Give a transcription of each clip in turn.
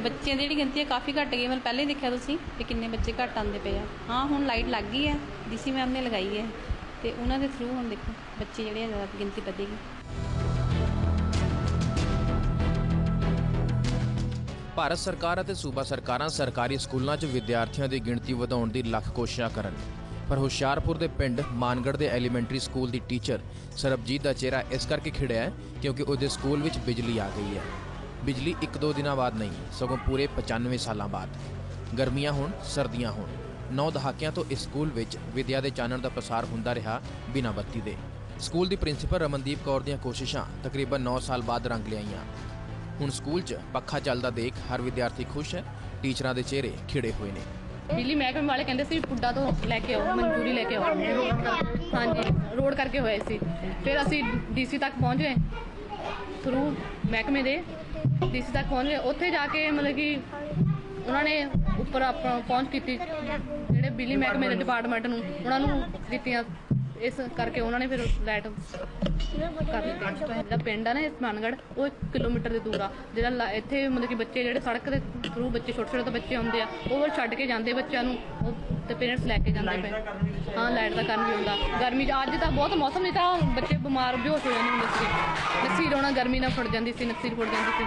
ਬੱਚਿਆਂ ਦੀ ਜਿਹੜੀ ਗਿਣਤੀ ਹੈ ਕਾਫੀ ਘਟ ਗਈ ਮਤਲਬ ਪਹਿਲੇ ਦੇਖਿਆ ਤੁਸੀਂ ਕਿ ਕਿੰਨੇ ਬੱਚੇ ਘੱਟ ਆਉਂਦੇ ਪਏ ਆ। ਹਾਂ, ਹੁਣ ਲਾਈਟ ਲੱਗ ਗਈ ਹੈ। ਡੀਸੀ ਮੈਮ ਨੇ ਲਗਾਈ ਹੈ। ਤੇ ਉਹਨਾਂ ਦੇ ਥਰੂ ਹੁਣ ਦੇਖੋ, ਬੱਚੇ ਜਿਹੜੇ ਆ ਜ਼ਿਆਦਾ ਗਿਣਤੀ ਵਧੇਗੀ। ਭਾਰਤ ਸਰਕਾਰ ਅਤੇ ਸੂਬਾ ਸਰਕਾਰਾਂ ਸਰਕਾਰੀ ਸਕੂਲਾਂ 'ਚ ਵਿਦਿਆਰਥੀਆਂ ਦੀ ਗਿਣਤੀ ਵਧਾਉਣ ਦੀ ਲੱਖ ਕੋਸ਼ਿਸ਼ਾਂ ਕਰਨ। ਪਰ ਹੁਸ਼ਿਆਰਪੁਰ ਦੇ ਪਿੰਡ ਮਾਨਗੜ੍ਹ ਦੇ ਐਲੀਮੈਂਟਰੀ ਸਕੂਲ ਦੀ ਟੀਚਰ ਸਰਬਜੀਤ ਦਾ ਚਿਹਰਾ ਇਸ ਕਰਕੇ ਖਿੜਿਆ ਕਿਉਂਕਿ ਉਹਦੇ ਸਕੂਲ ਵਿੱਚ ਬਿਜਲੀ ਆ ਗਈ ਹੈ। ਬਿਜਲੀ ਇੱਕ ਦੋ ਦਿਨਾਂ ਬਾਅਦ ਨਹੀਂ, ਸਗੋਂ ਪੂਰੇ 95 ਸਾਲਾਂ ਬਾਅਦ। ਗਰਮੀਆਂ ਹੋਣ, ਸਰਦੀਆਂ ਹੋਣ। ਨੌ ਦਹਾਕਿਆਂ ਤੋਂ ਇਸ ਸਕੂਲ ਵਿੱਚ ਵਿਦਿਆ ਦੇ ਚਾਨਣ ਦਾ ਪ੍ਰਸਾਰ ਹੁੰਦਾ ਰਿਹਾ ਬਿਨਾਂ ਬੱਤੀ ਦੇ। ਸਕੂਲ ਦੀ ਪ੍ਰਿੰਸੀਪਲ ਰਮਨਦੀਪ ਕੌਰ ਦੀਆਂ ਕੋਸ਼ਿਸ਼ਾਂ ਤਕਰੀਬਨ 9 ਸਾਲ ਬਾਅਦ ਰੰਗ ਲਿਆਈਆਂ। ਹੁਣ ਸਕੂਲ 'ਚ ਪੱਖਾ ਚੱਲਦਾ ਦੇਖ ਹਰ ਵਿਦਿਆਰਥੀ ਖੁਸ਼ ਹੈ, ਟੀਚਰਾਂ ਦੇ ਚਿਹਰੇ ਖਿੜੇ ਹੋਏ ਨੇ। ਬਿਜਲੀ ਮਹਿਕਮੇ ਵਾਲੇ ਕਹਿੰਦੇ ਸੀ, ਪੁੱਡਾ ਤੋਂ ਲੈ ਕੇ ਆਓ, ਮਨਜ਼ੂਰੀ ਲੈ ਕੇ ਆਓ। ਹਾਂਜੀ, ਰੋਡ ਕਰਕੇ ਹੋਏ ਸੀ। ਫਿਰ ਅਸੀਂ ਡੀਸੀ ਤੱਕ ਪਹੁੰਚ ਗਏ। ਥਰੂ ਮਹਿਕਮੇ ਦੇ ਡੀਸੀ ਤੱਕ ਪਹੁੰਚ ਗਏ। ਉੱਥੇ ਜਾ ਕੇ ਮਤਲਬ ਕਿ ਉਹਨਾਂ ਨੇ ਉੱਪਰ ਆਪਣਾ ਪਹੁੰਚ ਕੀਤੀ, ਜਿਹੜੇ ਬਿਜਲੀ ਮਹਿਕਮੇ ਦੇ ਡਿਪਾਰਟਮੈਂਟ ਨੂੰ, ਉਹਨਾਂ ਨੂੰ ਦਿੱਤੀਆਂ। ਇਸ ਕਰਕੇ ਉਹਨਾਂ ਨੇ ਫਿਰ ਲਾਈਟ ਕਰ ਦਿੱਤੀ। ਜਿਹੜਾ ਪਿੰਡ ਆ ਨਾ ਮਾਨਗੜ ਉਹ 1 ਕਿਲੋਮੀਟਰ ਦੇ ਦੂਰ ਆ। ਜਿਹੜਾ ਲਾ- ਇੱਥੇ ਮਤਲਬ ਕਿ ਬੱਚੇ ਜਿਹੜੇ ਸੜਕ ਦੇ ਥਰੂ ਬੱਚੇ ਛੋਟੇ ਛੋਟੇ ਬੱਚੇ ਆਉਂਦੇ ਆ, ਉਹ ਛੱਡ ਕੇ ਜਾਂਦੇ ਬੱਚਿਆਂ ਨੂੰ। ਤੇ ਪੇਰੈਂਟਸ ਲੈ ਕੇ ਜਾਂਦੇ ਪਏ। ਹਾਂ ਲਾਈਟ ਦਾ ਕਾਰਨ ਵੀ ਹੁੰਦਾ। ਗਰਮੀ 'ਚ ਅੱਜ ਤਾਂ ਬਹੁਤ ਮੌਸਮ ਨਹੀਂ ਤਾਂ ਬੱਚੇ ਬਿਮਾਰ ਬੇਹੋਸ਼ ਹੋ ਜਾਂਦੇ ਹੁੰਦੇ ਸੀ ਨਕਸੀ ਰੋਣਾ ਗਰਮੀ ਨਾਲ ਫੁੱਟ ਜਾਂਦੀ ਸੀ ਨਕਸੀ ਫੁੱਟ ਜਾਂਦੀ ਸੀ।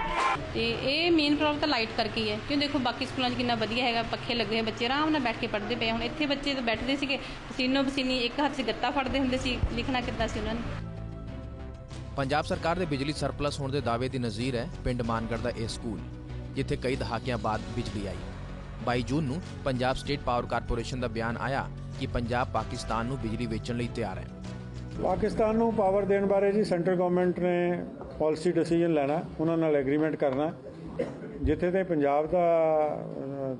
ਤੇ ਇਹ ਮੇਨ ਪ੍ਰੋਬਲਮ ਤਾਂ ਲਾਈਟ ਕਰਕੇ ਹੀ ਹੈ। ਕਿਉਂ ਦੇਖੋ ਬਾਕੀ ਸਕੂਲਾਂ 'ਚ ਕਿੰਨਾ ਵਧੀਆ ਹੈਗਾ ਪੱਖੇ ਲੱਗੇ ਹੋਏ ਬੱਚੇ ਆਰਾਮ ਨਾਲ ਬੈਠ ਕੇ ਪੜ੍ਹਦੇ ਪਏ ਹੁਣ ਇੱਥੇ ਬੱਚੇ ਤਾਂ ਬੈਠਦੇ ਸੀਗੇ ਪਸੀਨੋ ਪਸੀਨੀ ਇੱਕ ਹੱਥ 'ਚ ਗੱਤਾ ਫੜਦੇ ਹੁੰਦੇ ਸੀ ਲਿਖਣਾ ਕਿੱਦਾਂ ਸੀ ਉਹਨਾਂ ਨੇ? ਪੰਜਾਬ ਸਰਕਾਰ ਦੇ ਬਿਜਲੀ ਸਰਪਲਸ ਹੋਣ ਦੇ ਦਾਅਵੇ ਦੀ ਨਜ਼ੀਰ ਹੈ ਪਿੰਡ ਮਾਨਗੜ੍ਹ ਦਾ ਇਹ ਸਕੂਲ ਜਿੱਥੇ ਕਈ ਦਹਾਕਿਆਂ ਬਾਅਦ ਬਿਜਲੀ ਆਈ। 22 ਜੂਨ ਨੂੰ ਪੰਜਾਬ ਸਟੇਟ ਪਾਵਰ ਕਾਰਪੋਰੇਸ਼ਨ ਦਾ ਬਿਆਨ ਆਇਆ ਕਿ ਪੰਜਾਬ ਪਾਕਿਸਤਾਨ ਨੂੰ ਬਿਜਲੀ ਵੇਚਣ ਲਈ ਤਿਆਰ ਹੈ। ਪਾਕਿਸਤਾਨ ਨੂੰ ਪਾਵਰ ਦੇਣ ਬਾਰੇ ਜੀ ਸੈਂਟਰ ਗਵਰਨਮੈਂਟ ਨੇ ਪਾਲਿਸੀ ਡਿਸੀਜਨ ਲੈਣਾ ਉਹਨਾਂ ਨਾਲ ਐਗਰੀਮੈਂਟ ਕਰਨਾ। ਜਿੱਥੇ ਤੇ ਪੰਜਾਬ ਦਾ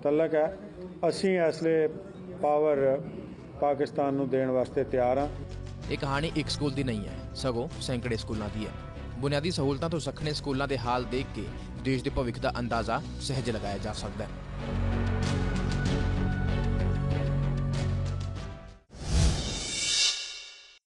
ਤਲਕ ਹੈ ਅਸੀਂ ਇਸ ਲਈ ਪਾਵਰ ਪਾਕਿਸਤਾਨ ਨੂੰ ਦੇਣ ਵਾਸਤੇ ਤਿਆਰ ਹਾਂ। ਇਹ ਕਹਾਣੀ ਇੱਕ ਸਕੂਲ ਦੀ ਨਹੀਂ ਹੈ ਸਗੋਂ ਸੈਂਕੜੇ ਸਕੂਲਾਂ ਦੀ ਹੈ। ਬੁਨਿਆਦੀ ਸਹੂਲਤਾਂ ਤੋਂ ਸਖਣੇ ਸਕੂਲਾਂ ਦੇ ਹਾਲ ਦੇਖ ਕੇ ਦੇਸ਼ ਦੇ ਭਵਿੱਖ ਦਾ ਅੰਦਾਜ਼ਾ ਸਹਿਜ ਲਗਾਇਆ ਜਾ ਸਕਦਾ ਹੈ।